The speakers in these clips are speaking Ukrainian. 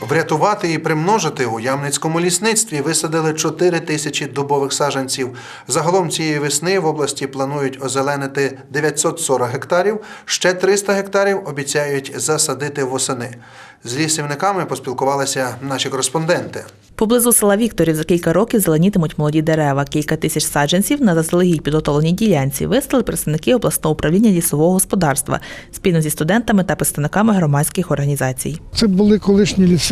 Врятувати і примножити у Ямницькому лісництві висадили 4 тисячі дубових саджанців. Загалом цієї весни в області планують озеленити 940 гектарів, ще 300 гектарів обіцяють засадити восени. З лісівниками поспілкувалися наші кореспонденти. Поблизу села Вікторів за кілька років зеленітимуть молоді дерева. Кілька тисяч саджанців на заздалегідь підготовленій ділянці виставили представники обласного управління лісового господарства спільно зі студентами та представниками громадських організацій. Це були колишні ліси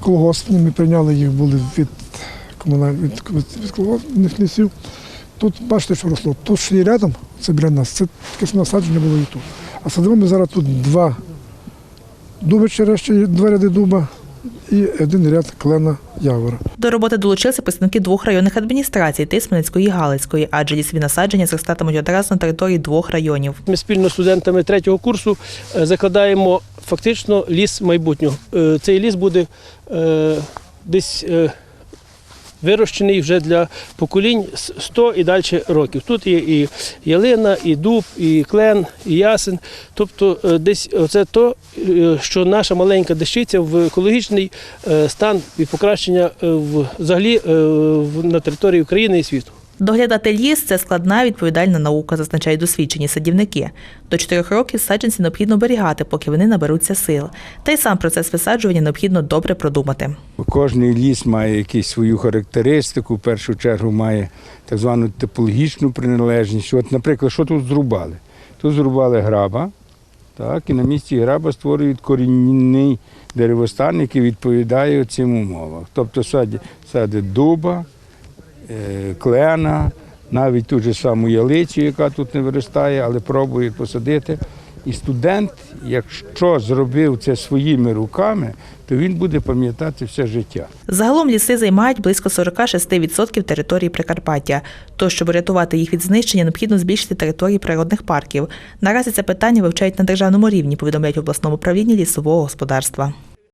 колгоспні. Ми прийняли їх були від комунальних від, від колгоспних лісів. Тут бачите, що росло. Тут ще є рядом, це біля нас. Це таке насадження було і тут. А садимо ми зараз тут два дуби черещі, два ряди дуба і один ряд клена явора. До роботи долучилися представники двох районних адміністрацій Тисменецької і Галицької, адже лісові насадження зростатимуть одразу на території двох районів. Ми спільно з студентами третього курсу е, закладаємо фактично ліс майбутнього. Е, Цей ліс буде е, десь е, вирощений вже для поколінь 100 і далі років. Тут є і ялина, і дуб, і клен, і ясен. Тобто десь це то, що наша маленька дещиця в екологічний стан і покращення взагалі на території України і світу. Доглядати ліс це складна відповідальна наука, зазначають досвідчені садівники. До чотирьох років саджанці необхідно оберігати, поки вони наберуться сил. Та й сам процес висаджування необхідно добре продумати. Кожний ліс має якусь свою характеристику, в першу чергу має так звану типологічну приналежність. От, наприклад, що тут зрубали? Тут зрубали граба, так, і на місці граба створюють корінний деревостан, який відповідає цим умовам. Тобто садять, садять дуба, клена, навіть ту ж саму ялицю, яка тут не виростає, але пробують посадити. І студент, якщо зробив це своїми руками, то він буде пам'ятати все життя. Загалом ліси займають близько 46% території Прикарпаття. То, щоб рятувати їх від знищення, необхідно збільшити території природних парків. Наразі це питання вивчають на державному рівні, повідомляють обласному управлінні лісового господарства.